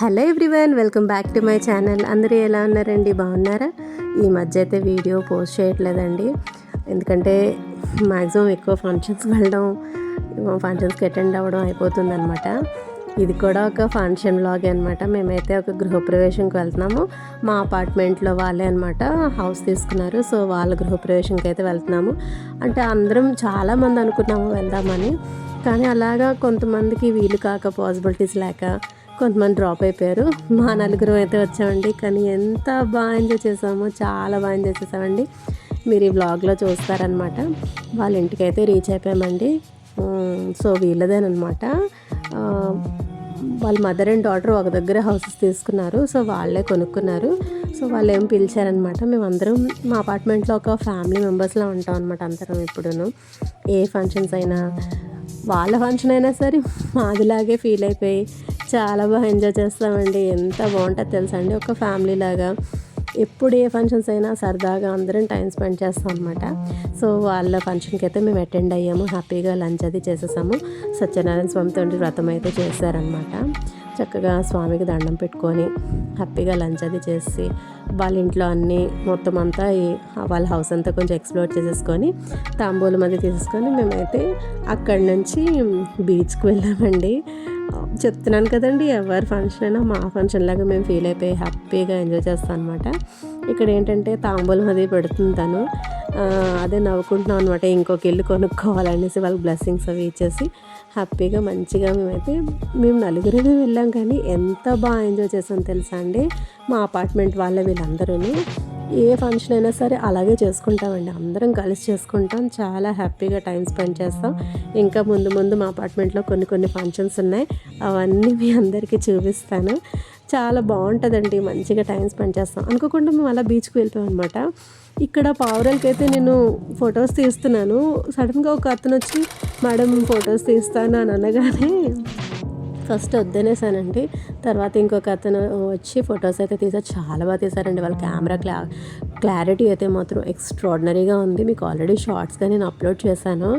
Hello everyone welcome back to my channel. అందరూ ఎలా ఉన్నారండి? బాగున్నారా? ఈ మధ్య అయితే వీడియో పోస్ట్ చేయట్లేదండి. ఎందుకంటే మ్యాక్సిమం ఎక్కువ ఫంక్షన్స్ వెళ్ళడం ఫంక్షన్స్కి అటెండ్ అవ్వడం అయిపోతుందన్నమాట. ఇది కూడా ఒక ఫంక్షన్ లాగే అనమాట మేమైతే ఒక గృహప్రవేశంకి వెళ్తున్నాము. మా అపార్ట్మెంట్లో వాళ్ళే అనమాట హౌస్ తీసుకున్నారు. సో వాళ్ళ గృహప్రవేశంకి అయితే వెళ్తున్నాము. అంటే అందరం చాలామంది అనుకున్నాము వెళ్దామని. కానీ అలాగా కొంతమందికి వీలు కాక పాసిబిలిటీస్ లేక కొంతమంది డ్రాప్ అయిపోయారు. మా నలుగురు అయితే వచ్చామండి. కానీ ఎంత బాగా ఎంజాయ్ చేసామో చాలా బాగా ఎంజాయ్ చేసామండి. మీరు ఈ వ్లాగ్లో చూస్తారనమాట వాళ్ళ ఇంటికి అయితే రీచ్ అయిపోయామండి. సో వీళ్ళదేనమాట వాళ్ళ మదర్ అండ్ డాటర్ ఒక దగ్గర హౌసెస్ తీసుకున్నారు. సో వాళ్ళే కొనుక్కున్నారు. సో వాళ్ళు ఏం పిలిచారనమాట మేమందరం మా అపార్ట్మెంట్లో ఒక ఫ్యామిలీ మెంబర్స్లో ఉంటాం అనమాట అందరం ఇప్పుడును. ఏ ఫంక్షన్స్ అయినా వాళ్ళ ఫంక్షన్ అయినా సరే మాదిలాగే ఫీల్ అయిపోయి చాలా బాగా ఎంజాయ్ చేస్తామండి. ఎంత బాగుంటుందో తెలుసా అండి ఒక ఫ్యామిలీ లాగా. ఎప్పుడు ఏ ఫంక్షన్స్ అయినా సరదాగా అందరం టైం స్పెండ్ చేస్తాం అనమాట సో వాళ్ళ ఫంక్షన్కి అయితే మేము అటెండ్ అయ్యాము. హ్యాపీగా లంచ్ అది చేసేసాము. సత్యనారాయణ స్వామితో వ్రతం అయితే చేశారనమాట చక్కగా స్వామికి దండం పెట్టుకొని హ్యాపీగా లంచ్ అది చేసి వాళ్ళ ఇంట్లో అన్నీ మొత్తం అంతా వాళ్ళ హౌస్ అంతా కొంచెం ఎక్స్ప్లోర్ చేసేసుకొని తాంబూలం అది తీసేసుకొని మేమైతే అక్కడి నుంచి బీచ్కి వెళ్ళామండి. చెప్తున్నాను కదండి ఎవరి ఫంక్షన్ అయినా మా ఫంక్షన్ లాగా మేము ఫీల్ అయిపోయి హ్యాపీగా ఎంజాయ్ చేస్తాం అనమాట ఇక్కడ ఏంటంటే తాంబూలం అది పెడుతుంది తను. అదే నవ్వుకుంటున్నాం అనమాట ఇంకొక ఇల్లు కొనుక్కోవాలనేసి వాళ్ళకి బ్లెస్సింగ్స్ అవి ఇచ్చేసి హ్యాపీగా మంచిగా మేమైతే మేము నలుగురిమే వెళ్ళాం కానీ ఎంత బాగా ఎంజాయ్ చేసాం తెలుసా అండి? మా అపార్ట్మెంట్ వాళ్ళ వీళ్ళందరూ ఏ ఫంక్షన్ అయినా సరే అలాగే చేసుకుంటామండి. అందరం కలిసి చేసుకుంటాం. చాలా హ్యాపీగా టైం స్పెండ్ చేస్తాం. ఇంకా ముందు ముందు మా అపార్ట్మెంట్లో కొన్ని కొన్ని ఫంక్షన్స్ ఉన్నాయి. అవన్నీ మీ అందరికీ చూపిస్తాను. చాలా బాగుంటుందండి. మంచిగా టైం స్పెండ్ చేస్తాం. అనుకోకుండా మేము అలా బీచ్కి వెళ్ళిపోయాం అనమాట ఇక్కడ పావురాలకి అయితే నేను ఫొటోస్ తీస్తున్నాను. సడన్గా ఒక అతను వచ్చి మేడం ఫొటోస్ తీస్తాను అని అనగానే ఫస్ట్ వద్దనేసానండి. తర్వాత ఇంకొక అతను వచ్చి ఫొటోస్ అయితే తీసారు చాలా బాగా తీసారండి. వాళ్ళ కెమెరా క్లా క్లారిటీ అయితే మాత్రం ఎక్స్ట్రాడినరీగా ఉంది. మీకు ఆల్రెడీ షార్ట్స్గా నేను అప్లోడ్ చేశాను.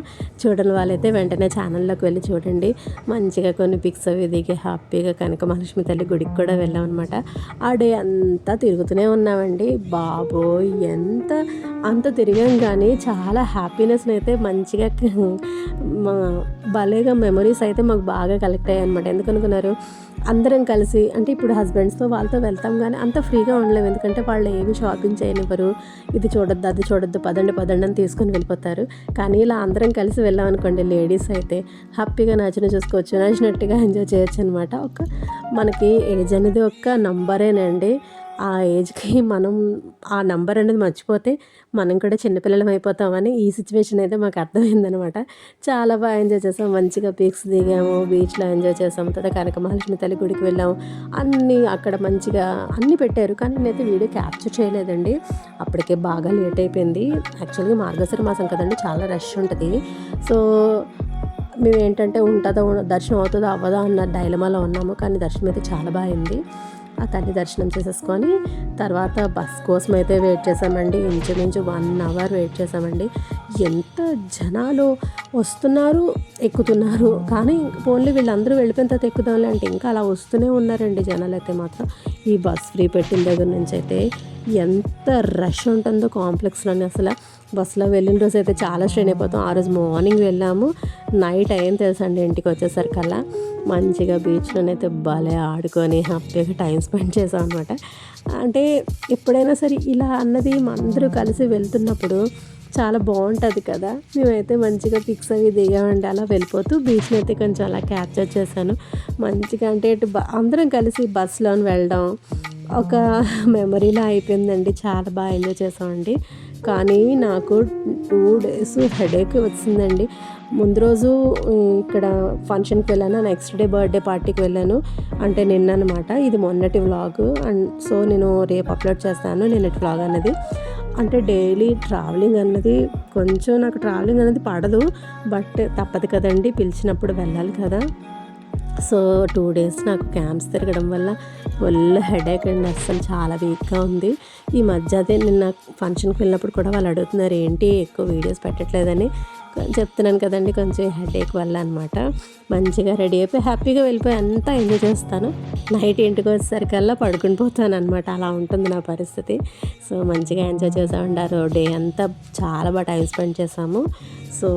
చూడని వాళ్ళైతే వెంటనే ఛానల్లోకి వెళ్ళి చూడండి. మంచిగా కొన్ని పిక్స్ అవి దిగి హ్యాపీగా కనక మహాలక్ష్మి తల్లి గుడికి కూడా వెళ్ళాం అనమాట ఆ డే అంతా తిరుగుతూనే ఉన్నామండి. బాబోయ్! ఎంత అంత తిరిగాం కానీ చాలా హ్యాపీనెస్ని అయితే మంచిగా భలేగా మెమరీస్ అయితే మాకు బాగా కలెక్ట్ అయ్యాయి అనమాట ఎందుకు అనుకున్నారు అందరం కలిసి అంటే ఇప్పుడు హస్బెండ్స్తో వాళ్ళతో వెళ్తాం కానీ అంత ఫ్రీగా ఉండలేము. ఎందుకంటే వాళ్ళు ఏమి షాపింగ్ చేయనివ్వరు. ఇది చూడొద్దు అది చూడొద్దు పదండి పదండి అని తీసుకొని వెళ్ళిపోతారు. కానీ ఇలా అందరం కలిసి వెళ్ళాం అనుకోండి లేడీస్ అయితే హ్యాపీగా నచ్చిన చూసుకోవచ్చు నచ్చినట్టుగా ఎంజాయ్ చేయొచ్చు అనమాట ఒక మనకి ఏజ్ అనేది ఒక నంబరేనండి. ఆ ఏజ్కి మనం ఆ నంబర్ అనేది మర్చిపోతే మనం కూడా చిన్నపిల్లలం అయిపోతామని ఈ సిచ్యువేషన్ అయితే మాకు అర్థమైందనమాట. చాలా బాగా ఎంజాయ్ చేసాం. మంచిగా పీక్స్ దిగాము బీచ్లో ఎంజాయ్ చేసాం తర్వాత కనక మహాలక్ష్మి తల్లి గుడికి వెళ్ళాము అన్నీ అక్కడ మంచిగా అన్నీ పెట్టారు. కానీ నేనైతే వీడియో క్యాప్చర్ చేయలేదండి. అప్పటికే బాగా లేట్ అయిపోయింది. యాక్చువల్గా మార్గశిర మాసం కదండి చాలా రష్ ఉంటుంది. సో మేము ఏంటంటే ఉంటుందో దర్శనం అవుతుందో అవ్వదా అన్న డైలమాలో ఉన్నాము. కానీ దర్శనం అయితే చాలా బాగుంది ఆ తల్లి దర్శనం చేసేసుకొని తర్వాత బస్ కోసం అయితే వెయిట్ చేసామండి ఇంచుమించు వన్ అవర్ వెయిట్ చేసామండి ఎంత జనాలు వస్తున్నారు ఎక్కుతున్నారు. కానీ ఓన్లీ వీళ్ళందరూ వెళ్ళిపోయిన తర్వాత ఎక్కుదాంలే అంటే ఇంకా అలా వస్తూనే ఉన్నారండి జనాలు అయితే మాత్రం. ఈ బస్ ఫ్రీ పెట్టిన దగ్గర నుంచి అయితే ఎంత రష్ ఉంటుందో కాంప్లెక్స్లోనే అసలు. బస్సులో వెళ్ళిన రోజు అయితే చాలా స్ట్రెయిన్ అయిపోతాం. ఆ రోజు మార్నింగ్ వెళ్ళాము. నైట్ అయ్యం తెలుసండి ఇంటికి వచ్చేసరికల్లా. మంచిగా బీచ్లోనైతే భలే ఆడుకొని హ్యాపీగా టైం స్పెండ్ చేసాం అనమాట అంటే ఎప్పుడైనా సరే ఇలా అన్నది అందరూ కలిసి వెళ్తున్నప్పుడు చాలా బాగుంటుంది కదా. మేమైతే మంచిగా పిక్స్ అవి దిగామండి. అలా వెళ్ళిపోతూ బీచ్ని అయితే కొంచెం అలా క్యాప్చర్ చేశాను. మంచిగా అంటే ఇటు అందరం కలిసి బస్సులో వెళ్ళడం ఒక మెమరీలా అయిపోయిందండి. చాలా బాగా ఎంజాయ్ చేసామండి కానీ నాకు టూ డేస్ హెడేక్ వచ్చిందండి. ముందు రోజు ఇక్కడ ఫంక్షన్కి వెళ్ళాను. నెక్స్ట్ డే బర్త్డే పార్టీకి వెళ్ళాను. అంటే నిన్న అనమాట ఇది మొన్నటి వ్లాగ్ అండ్ సో నేను రేపు అప్లోడ్ చేస్తాను. నిన్నటి వ్లాగ్ అనేది. అంటే డైలీ ట్రావెలింగ్ అన్నది కొంచెం నాకు ట్రావెలింగ్ అనేది పడదు బట్ తప్పదు కదండి పిలిచినప్పుడు వెళ్ళాలి కదా. సో టూ డేస్ నాకు క్యాంప్స్ తిరగడం వల్ల ఫుల్ హెడేక్ అండి అస్సలు చాలా వీక్గా ఉంది. ఈ మధ్య అదే నిన్న ఫంక్షన్కి వెళ్ళినప్పుడు కూడా వాళ్ళు అడుగుతున్నారు ఏంటి ఎక్కువ వీడియోస్ పెట్టట్లేదని? చెప్తున్నాను కదండి కొంచెం హెడేక్ వల్ల అనమాట మంచిగా రెడీ అయిపోయి హ్యాపీగా వెళ్ళిపోయి అంతా ఎంజాయ్ చేస్తాను. నైట్ ఇంటికి వచ్చేసరికల్లా పడుకుని పోతాను అనమాట అలా ఉంటుంది నా పరిస్థితి. సో మంచిగా ఎంజాయ్ చేసామండి ఆ డే. అంతా చాలా బాగా టైం స్పెండ్ చేసాము సో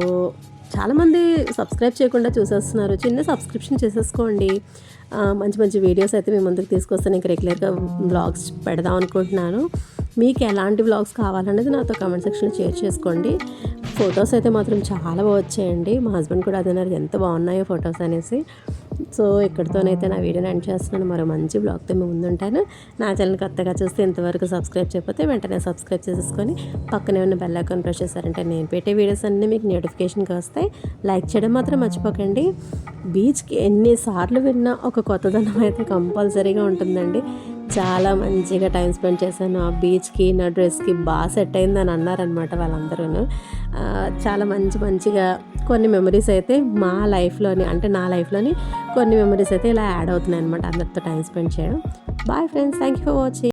చాలామంది సబ్స్క్రైబ్ చేయకుండా చూసేస్తున్నారు. చిన్న సబ్స్క్రిప్షన్ చేసేసుకోండి. మంచి మంచి వీడియోస్ అయితే మీ ముందుకు తీసుకొస్తాను. ఇంకా రెగ్యులర్గా బ్లాగ్స్ పెడదాం అనుకుంటున్నాను. మీకు ఎలాంటి వ్లాగ్స్ కావాలనేది నాతో కామెంట్ సెక్షన్లో షేర్ చేసుకోండి. ఫొటోస్ అయితే మాత్రం చాలా బాగా వచ్చాయండి మా హస్బెండ్ కూడా అదన్నారు ఎంత బాగున్నాయో ఫొటోస్ అనేసి. సో ఇక్కడితోనైతే నా వీడియోని ఎండ్ చేస్తున్నాను. మరో మంచి బ్లాగ్తో మీ ముందుంటాను. నా ఛానల్ కొత్తగా చూస్తే ఇంతవరకు సబ్స్క్రైబ్ చేయకపోతే వెంటనే సబ్స్క్రైబ్ చేసేసుకొని పక్కనే ఉన్న బెల్ ఐకాన్ ప్రెస్ చేశారంటే నేను పెట్టే వీడియోస్ అన్నీ మీకు నోటిఫికేషన్కి వస్తాయి. లైక్ చేయడం మాత్రం మర్చిపోకండి. బీచ్కి ఎన్నిసార్లు విన్నా ఒక కొత్తదనం అయితే కంపల్సరీగా ఉంటుందండి. చాలా మంచిగా టైం స్పెండ్ చేశాను. ఆ బీచ్కి నా డ్రెస్కి బాగా సెట్ అయిందని అన్నారనమాట వాళ్ళందరూ చాలా మంచి మంచిగా కొన్ని మెమరీస్ అయితే మా లైఫ్లోని అంటే నా లైఫ్లోని కొన్ని మెమరీస్ అయితే ఇలా యాడ్ అవుతున్నాయి అనమాట అందరితో టైం స్పెండ్ చేయడం. Bye friends thank you for watching